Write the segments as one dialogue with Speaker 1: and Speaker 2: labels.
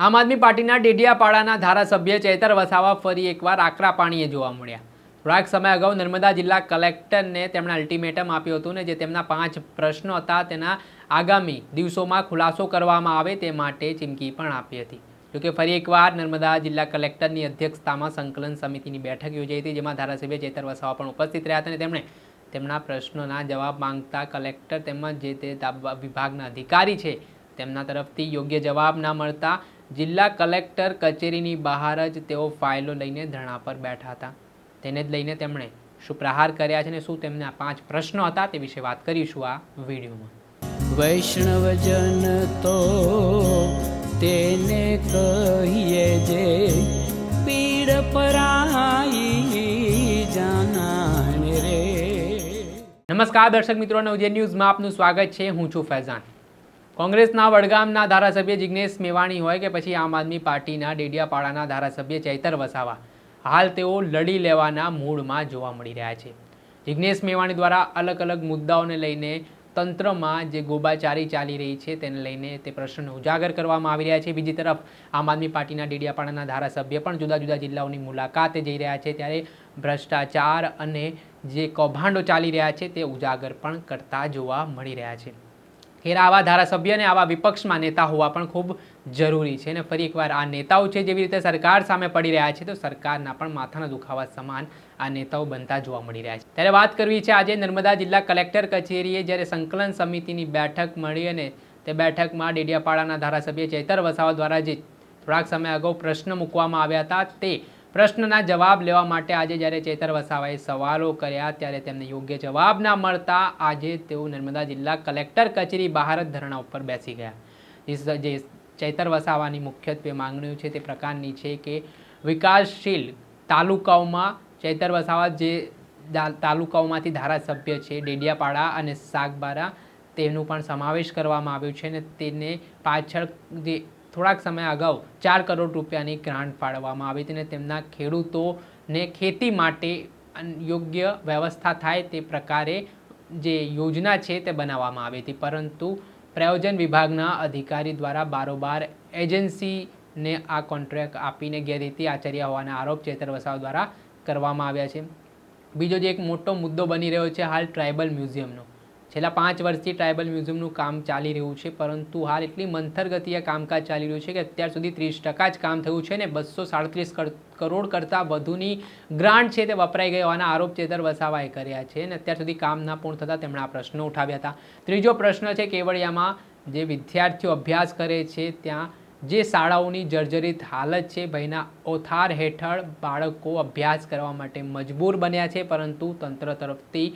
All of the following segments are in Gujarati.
Speaker 1: આમ આદમી પાર્ટીના ડેડિયાપાડાના ધારાસભ્ય ચેતર વસાવા ફરી એકવાર આકરા પાણીએ જોવા મળ્યા. થોડાક સમય અગાઉ નર્મદા જિલ્લા કલેક્ટરને તેમણે અલ્ટિમેટમ આપ્યું હતું ને જે તેમના પાંચ પ્રશ્નો હતા તેના આગામી દિવસોમાં ખુલાસો કરવામાં આવે તે માટે ચીમકી પણ આપી હતી. જોકે ફરી એકવાર નર્મદા જિલ્લા કલેક્ટરની અધ્યક્ષતામાં સંકલન સમિતિની બેઠક યોજાઈ હતી જેમાં ધારાસભ્ય ચેતર વસાવા પણ ઉપસ્થિત રહ્યા હતા અને તેમણે તેમના પ્રશ્નોના જવાબ માંગતા કલેક્ટર તેમજ જે તે વિભાગના અધિકારી છે તેમના તરફથી યોગ્ય જવાબ ના મળતા જિલ્લા કલેક્ટર કચેરીની બહાર જ તેઓ ફાઇલો લઈને ધરણા પર બેઠા હતા. તેને જ લઈને તેમણે શું પ્રહાર કર્યા છે અને શું તેમના પાંચ પ્રશ્નો હતા તે વિશે વાત કરીશું આ વિડીયોમાં.
Speaker 2: વૈષ્ણવજન તો તેને કહીએ જે પીડ પરાઈ જાનાને રે.
Speaker 1: નમસ્કાર દર્શક મિત્રો નવજે ન્યૂઝમાં આપનું સ્વાગત છે. હું છું ફૈઝાન. કોંગ્રેસના વડગામના ધારાસભ્ય જિગ્નેશ મેવાણી હોય કે પછી આમ આદમી પાર્ટીના ડેડિયાપાડાના ધારાસભ્ય ચૈતર વસાવા. હાલ તેઓ લડી લેવાના મૂળમાં જોવા મળી રહ્યા છે. જિગ્નેશ મેવાણી દ્વારા અલગ અલગ મુદ્દાઓને લઈને તંત્રમાં જે ગોબાચારી ચાલી રહી છે તેને લઈને તે પ્રશ્નને ઉજાગર કરવામાં આવી રહ્યા છે. બીજી તરફ, આમ આદમી પાર્ટીના ડેડિયાપાડાના ધારાસભ્ય પણ જુદા જુદા જિલ્લાઓની મુલાકાતે જઈ રહ્યા છે ત્યારે ભ્રષ્ટાચાર અને જે કૌભાંડો ચાલી રહ્યા છે તે ઉજાગર પણ કરતા જોવા મળી રહ્યા છે. ખેર આવા ધારાસભ્ય અને આવા વિપક્ષમાં નેતા હોવા પણ ખૂબ જરૂરી છે. અને ફરી એકવાર આ નેતાઓ છે જેવી રીતે સરકાર સામે પડી રહ્યા છે, તો સરકારના પણ માથાના દુખાવા સમાન આ નેતાઓ બનતા જોવા મળી રહ્યા છે. ત્યારે વાત કરવી છે આજે નર્મદા જિલ્લા કલેક્ટર કચેરીએ, જ્યારે સંકલન સમિતિની બેઠક મળી અને તે બેઠકમાં ડેડિયાપાડાના ધારાસભ્ય ચેતર વસાવા દ્વારા જે થોડાક સમય અગાઉ પ્રશ્ન મૂકવામાં આવ્યા હતા, તે પ્રશ્નના જવાબ લેવા માટે આજે જ્યારે ચેતર વસાવાએ સવાલો કર્યા ત્યારે તેમને યોગ્ય જવાબ ના મળતા આજે તેઓ નર્મદા જિલ્લા કલેક્ટર કચેરી બહાર જ ધરણા ઉપર બેસી ગયા. જે ચેતર વસાવાની મુખ્યત્વે માંગણીઓ છે તે પ્રકારની છે કે વિકાસશીલ તાલુકાઓમાં ચેતર વસાવા જે તાલુકાઓમાંથી ધારાસભ્ય છે, ડેડિયાપાડા અને સાગબારા તેનું પણ સમાવેશ કરવામાં આવ્યું છે અને તેને પાછળ જે થોડાક સમય અગાઉ ચાર કરોડ રૂપિયાની ગ્રાન્ટ ફાળવવામાં આવી હતી અને તેમના ખેડૂતોને ખેતી માટે યોગ્ય વ્યવસ્થા થાય તે પ્રકારે જે યોજના છે તે બનાવવામાં આવી હતી. પરંતુ પ્રયોજન વિભાગના અધિકારી દ્વારા બારોબાર એજન્સીને આ કોન્ટ્રાક્ટ આપીને ગેરરીતિ આચર્યા હોવાના આરોપ ચેતર વસાવ દ્વારા કરવામાં આવ્યા છે. બીજો જે એક મોટો મુદ્દો બની રહ્યો છે હાલ ટ્રાઇબલ મ્યુઝિયમનો. છેલ્લા પાંચ વર્ષથી ટ્રાઇબલ મ્યુઝિયમનું કામ ચાલી રહ્યું છે, પરંતુ હાલ એટલી મંથર ગતિએ કામકાજ ચાલી રહ્યું છે કે અત્યાર સુધી ત્રીસ ટકા જ કામ થયું છે ને બસો સાડત્રીસ કરોડ કરતાં વધુની ગ્રાન્ટ છે તે વપરાઈ ગઈ હોવાના આરોપ ચેતર વસાવાએ કર્યા છે અને અત્યાર સુધી કામ ના પૂર્ણ થતાં તેમણે આ પ્રશ્નો ઉઠાવ્યા હતા. ત્રીજો પ્રશ્ન છે કેવડિયામાં જે વિદ્યાર્થીઓ અભ્યાસ કરે છે ત્યાં જે શાળાઓની જર્જરિત હાલત છે, ભયના ઓથાર હેઠળ બાળકો અભ્યાસ કરવા માટે મજબૂર બન્યા છે, પરંતુ તંત્ર તરફથી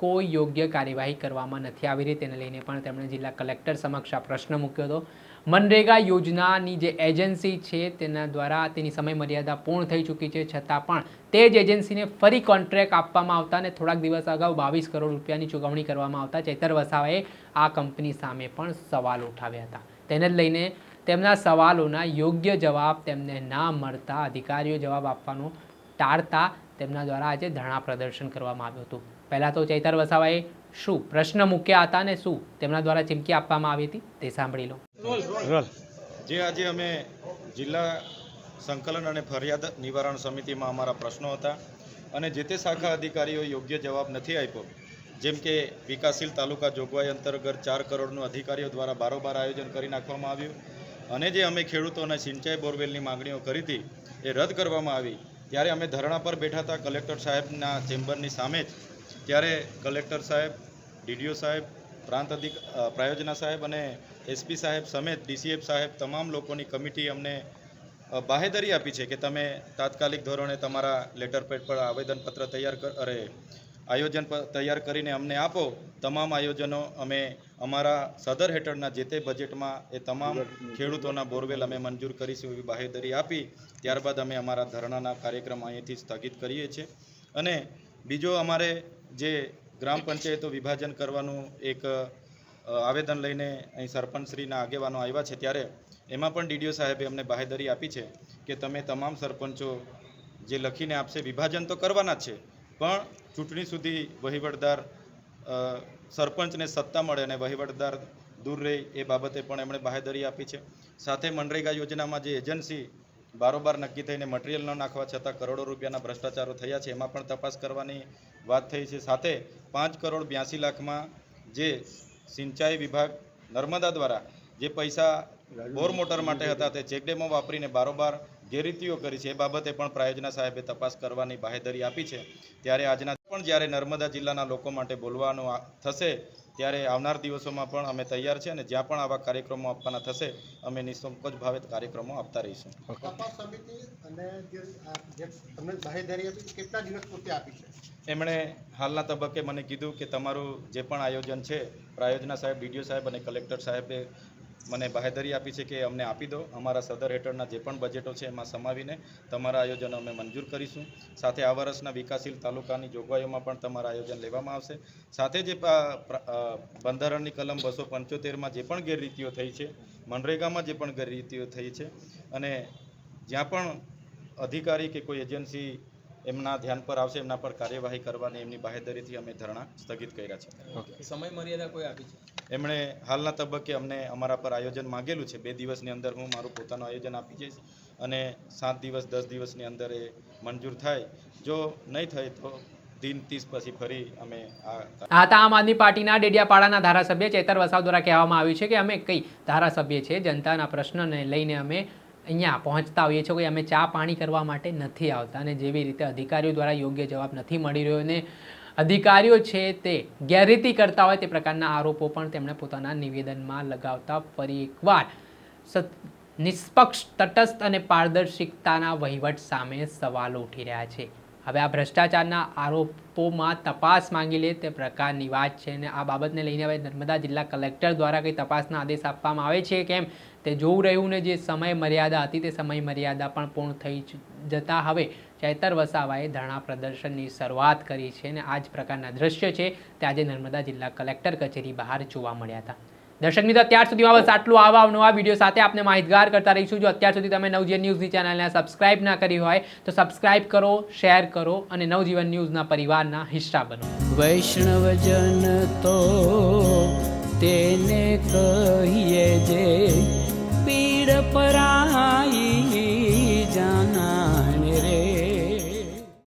Speaker 1: કોઈ યોગ્ય કાર્યવાહી કરવામાં નથી આવી રહી. તેને લઈને પણ તેમણે જિલ્લા કલેક્ટર સમક્ષ આ પ્રશ્ન મૂક્યો હતો. મનરેગા યોજનાની જે એજન્સી છે તેના દ્વારા તેની સમય મર્યાદા પૂર્ણ થઈ ચૂકી છે. છતાં પણ તે જ એજન્સીને ફરી કોન્ટ્રાક્ટ આપવામાં આવતા અને થોડાક દિવસ અગાઉ બાવીસ કરોડ રૂપિયાની ચૂકવણી કરવામાં આવતા ચેતર વસાવાએ આ કંપની સામે પણ સવાલ ઉઠાવ્યા હતા. તેને જ લઈને તેમના સવાલોના યોગ્ય જવાબ તેમને ના મળતા અધિકારીઓ જવાબ આપવાનો ટાળતા તેમના દ્વારા આજે ધરણા પ્રદર્શન કરવામાં આવ્યું હતું. પહેલાં તો ચૈતર વસાવાએ શું પ્રશ્ન મૂક્યા હતા અને શું તેમના દ્વારા ચીમકી આપવામાં આવી હતી તે સાંભળી લો.
Speaker 3: જે આજે અમે જિલ્લા સંકલન અને ફરિયાદ નિવારણ સમિતિમાં અમારા પ્રશ્નો હતા અને જે તે શાખા અધિકારીઓ યોગ્ય જવાબ નથી આપ્યો, જેમ કે વિકાસશીલ તાલુકા જોગવાઈ અંતર્ગત ચાર કરોડનું અધિકારીઓ દ્વારા બારોબાર આયોજન કરી નાખવામાં આવ્યું અને જે અમે ખેડૂતોને સિંચાઈ બોરવેલની માંગણીઓ કરી હતી એ રદ કરવામાં આવી. ત્યારે અમે ધરણા પર બેઠા હતા કલેક્ટર સાહેબના ચેમ્બરની સામે જ ત્યારે કલેક્ટર સાહેબ, ડીડીઓ સાહેબ, પ્રાંત અધિક પ્રાયોજના સાહેબ અને એસપી સાહેબ સમેત ડીસીએફ સાહેબ તમામ લોકોની કમિટી અમને બાહેધરી આપી છે કે તમે તાત્કાલિક ધોરણે તમારા લેટર પેડ પર આવેદનપત્ર તૈયાર કર, અરે, આયોજન તૈયાર કરીને અમને આપો. તમામ આયોજનો અમે અમારા સદર હેઠળના જે તે બજેટમાં એ તમામ ખેડૂતોના બોરવેલ અમે મંજૂર કરીશું એવી બાહેધરી આપી. ત્યારબાદ અમે અમારા ધરણાના કાર્યક્રમ અહીંથી સ્થગિત કરીએ છીએ. અને બીજો અમારે જે ગ્રામ પંચાયતો વિભાજન કરવાનું એક આવેદન લઈને અહીં સરપંચશ્રીના આગેવાનો આવ્યા છે ત્યારે એમાં પણ ડીડીઓ સાહેબે અમને બાહેદરી આપી છે કે તમે તમામ સરપંચો જે લખીને આપશે, વિભાજન તો કરવાના જ છે, પણ ચૂંટણી સુધી વહીવટદાર સરપંચને સત્તા મળે અને વહીવટદાર દૂર રહે એ બાબતે પણ એમણે બાહેદરી આપી છે. સાથે મનરેગા યોજનામાં જે એજન્સી બારોબાર નક્કી થઈને મટીરિયલ ન નાખવા છતાં કરોડો રૂપિયાના ભ્રષ્ટાચારો થયા છે. એમાં પણ તપાસ કરવાની વાત થઈ છે. સાથે પાંચ કરોડ બ્યાસી લાખમાં જે સિંચાઈ વિભાગ નર્મદા દ્વારા જે પૈસા બોર મોટર માટે હતા તે ચેકડેમો વાપરીને બારોબાર ગેરરીતિઓ કરી છે. એ બાબતે પણ પ્રાયોજના સાહેબે તપાસ કરવાની બાહેધરી આપી છે. ત્યારે આજના પણ જ્યારે નર્મદા જિલ્લાના લોકો માટે બોલવાનું થશે ત્યારે આવનાર દિવસોમાં પણ અમે તૈયાર છે અને જ્યાં પણ આવા કાર્યક્રમો આપવાના થશે અમે નિઃસંકોચ ભાવે કાર્યક્રમો આપતા રહીશું.
Speaker 4: તપાસ સમિતિ અને જે આ જે તમને બાહેધરી આપી છે, કેટલા દિવસ પૂરતી આપી છે?
Speaker 3: એમણે હાલના તબક્કે મને કીધું કે તમારું જે પણ આયોજન છે પ્રાયોજના સાહેબ ડીડીઓ સાહેબ અને કલેક્ટર સાહેબે મને બાહેધરી આપી છે કે અમને આપી દો. અમારા સદર હેઠળના જે પણ બજેટો છે એમાં સમાવીને તમારા આયોજનો અમે મંજૂર કરીશું. સાથે આ વર્ષના વિકાસશીલ તાલુકાની જોગવાઈઓમાં પણ તમારા આયોજન લેવામાં આવશે. સાથે જે બંધારણની કલમ બસો પંચોતેરમાં જે પણ ગેરરીતિઓ થઈ છે, મનરેગામાં જે પણ ગેરરીતિઓ થઈ છે અને જ્યાં પણ અધિકારી કે કોઈ એજન્સી એમના ધ્યાન પર આવશે, એમના પર કાર્યવાહી કરવાની એમની બાહેધરીથી અમે ધરણા સ્થગિત કર્યા છે.
Speaker 5: સમય મર્યાદા કોઈ આપી છે?
Speaker 3: એમણે હાલના તબક્કે અમને અમારા પર આયોજન માંગેલું છે. બે દિવસની અંદર હું મારું પોતાનું આયોજન આપી જઈશ અને સાત દિવસ, દસ દિવસની અંદર એ મંજૂર થાય. જો નહીં થાય તો દિન ત્રીસ પછી ફરી અમે આ
Speaker 1: હતા આમ આદમી પાર્ટીના ડેડિયાપાડાના ધારાસભ્ય ચેતર વસાવ દ્વારા કહેવામાં આવ્યું છે કે અમે કઈ ધારાસભ્ય છે, જનતાના પ્રશ્નને લઈને અમે અહીંયા પહોંચતા હોઈએ છીએ, કોઈ અમે ચા પાણી કરવા માટે નથી આવતા અને જેવી રીતે અધિકારીઓ દ્વારા યોગ્ય જવાબ નથી મળી રહ્યો અને અધિકારીઓ છે તે ગેરરીતિ કરતા હોય તે પ્રકારના આરોપો પણ તેમણે પોતાના નિવેદનમાં લગાવતા ફરી એકવાર નિષ્પક્ષ, તટસ્થ અને પારદર્શિકતાના વહીવટ સામે સવાલો ઉઠી રહ્યા છે. હવે આ ભ્રષ્ટાચારના આરોપોમાં તપાસ માંગી લે તે પ્રકારની વાત છે અને આ બાબતને લઈને હવે નર્મદા જિલ્લા કલેક્ટર દ્વારા કંઈ તપાસના આદેશ આપવામાં આવે છે કેમ? તે જોવું રહ્યું ને જે સમય મર્યાદા હતી તે સમય મર્યાદા પણ પૂર્ણ થઈ જતા હવે ચૈતર વસાવાએ ધરણા પ્રદર્શનની શરૂઆત કરી છે અને આ જ પ્રકારના દ્રશ્ય છે તે આજે નર્મદા જિલ્લા કલેક્ટર કચેરી બહાર જોવા મળ્યા હતા. દર્શક મિત્રો અત્યાર સુધીમાં બસ આટલું આવા નવા વીડિયો સાથે આપને માહિતગાર કરતા રહીશું. જો અત્યાર સુધી તમે નવજીવન ન્યૂઝની ચેનલને સબસ્ક્રાઇબ ના કરી હોય, તો સબસ્ક્રાઇબ કરો, શેર કરો અને નવજીવન ન્યૂઝના પરિવારના હિસ્સા બનો.
Speaker 2: વૈષ્ણવજન તો તેને કહીએ જે